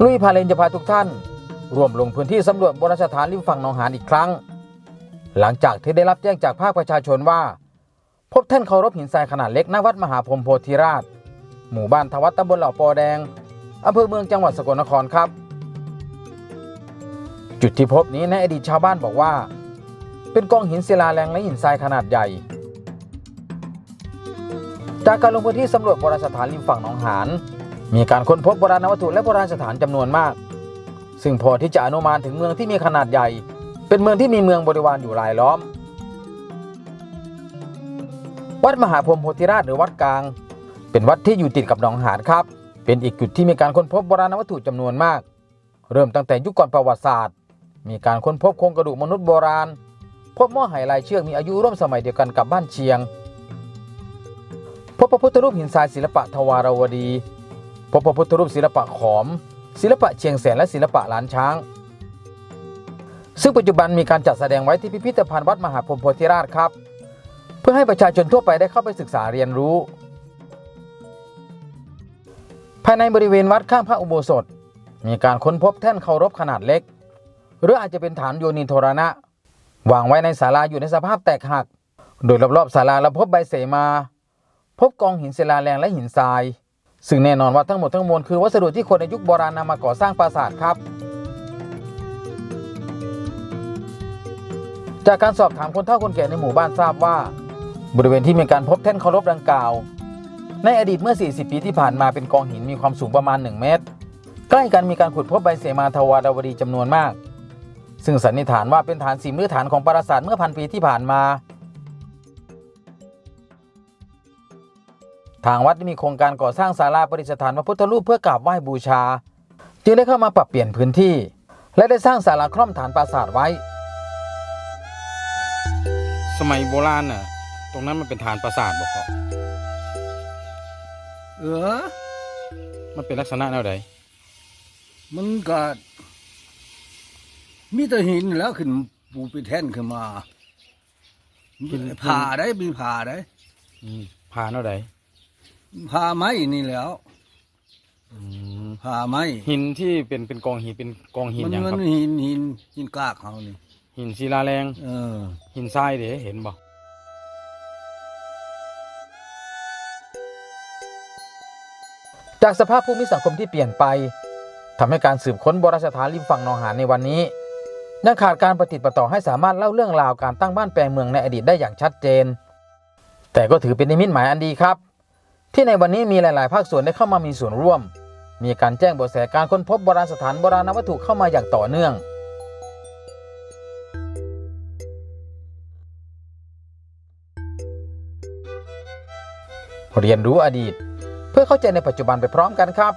ลุยพาเลนจะพาทุกท่าน ร่วมลงพื้นที่สำรวจโบราณสถานริมฝั่งหนองหานอีกครั้ง หลังจากที่ได้รับแจ้งจากภาคประชาชนว่า พบแท่นเคารพหินทรายขนาดเล็กหน้าวัดมหาพรมโพธิราช หมู่บ้านทวัดตำบลเหล่าปอแดงอำเภอเมืองจังหวัดสกลนครครับ จุดที่พบนี้ในอดีตชาวบ้านบอกว่า เป็นกองหินศิลาแรงและหินทรายขนาดใหญ่ จากการลงพื้นที่สำรวจโบราณสถานริมฝั่งหนองหาน มีการค้นพบโบราณวัตถุและโบราณสถานจำนวนมาก ซึ่งพอที่จะอนุมานถึงเมืองที่มีขนาดใหญ่ เป็นเมืองที่มีเมืองบริวารอยู่รายล้อม วัดมหาพรหมโพธิราชหรือวัดกลาง เป็นวัดที่อยู่ติดกับหนองหานครับ เป็นอีกจุดที่มีการค้นพบโบราณวัตถุจำนวนมาก เริ่มตั้งแต่ยุคก่อนประวัติศาสตร์ มีการค้นพบโครงกระดูกมนุษย์โบราณ พบหม้อไหลายเชือกมีอายุร่วมสมัยเดียวกันกับบ้านเชียงพบพระพุทธรูปหินทรายศิลปะทวารวดี พบพระพุทธรูปศิลปะขอม ศิลปะเชียงแสนและศิลปะล้านช้าง ซึ่งปัจจุบันมีการจัดแสดงไว้ที่พิพิธภัณฑ์วัดมหาพรหมโพธิราชครับ เพื่อให้ประชาชนทั่วไปได้เข้าไปศึกษาเรียนรู้ ภายในบริเวณวัดข้างพระอุโบสถ มีการค้นพบแท่นเคารพขนาดเล็ก หรืออาจจะเป็นฐานโยนินโทรณะวางไว้ในศาลาอยู่ในสภาพแตกหัก โดยรอบๆศาลาเราพบใบเสมา พบกองหินศิลาแรงและหินทราย ซึ่งแน่นอนว่าทั้งหมดทั้งมวลคือวัสดุที่คนในยุคโบราณนำมาก่อสร้างปราสาทครับ จากการสอบถามคนเฒ่าคนแก่ในหมู่บ้านทราบว่า บริเวณที่มีการพบแท่นเคารพดังกล่าว ในอดีตเมื่อ 40 ปีที่ผ่านมาเป็นกองหินมีความสูงประมาณ 1 เมตร ใกล้กันมีการขุดพบใบเสมาทวารวดีจำนวนมาก ซึ่งสันนิษฐานว่าเป็นฐานสิมหรือฐานของปราสาทเมื่อพันปีที่ผ่านมา ทางวัดได้มีโครงการก่อสร้างศาลาประดิษฐานพระพุทธรูปเพื่อกราบไหว้บูชา จึงได้เข้ามาปรับเปลี่ยนพื้นที่ และได้สร้างศาลาคล่อมฐานปราสาทไว้ สมัยโบราณน่ะ ตรงนั้นมันเป็นฐานปราสาทบอกเขาเออ มันเป็นลักษณะแนวใดมันก็มีแต่หินแล้วขึ้นปูไปแท่นขึ้นมาผ่าได้มีผ่าได้อืมผ่านแนวใด ผ่าไม้นี่แหล้วอืมผ่าไม้หินที่เป็นเป็นกองหินเป็นกองหินมันหยังมัครับนหินหินหินกากเขานี่หินศิลาแรง เออ หินทรายเด้เห็นบ่จากสภาพภูมิสังคมที่เปลี่ยนไปทำให้การสืบค้นโบราณสถานริมฝั่งหนองหานในวันนี้ยังขาดการประติดประต่อให้สามารถเล่าเรื่องราวการตั้งบ้านแปลงเมืองในอดีตได้อย่างชัดเจน แต่ก็ถือเป็นนิมิตหมายอันดีครับ ที่ในวันนี้มีหลาย ๆ ภาคส่วนได้เข้ามามีส่วนร่วม มีการแจ้งเบาะแสการค้นพบโบราณสถานโบราณวัตถุเข้ามาอย่างต่อเนื่องเรียนรู้อดีต เพื่อเข้าใจในปัจจุบันไปพร้อมกันครับ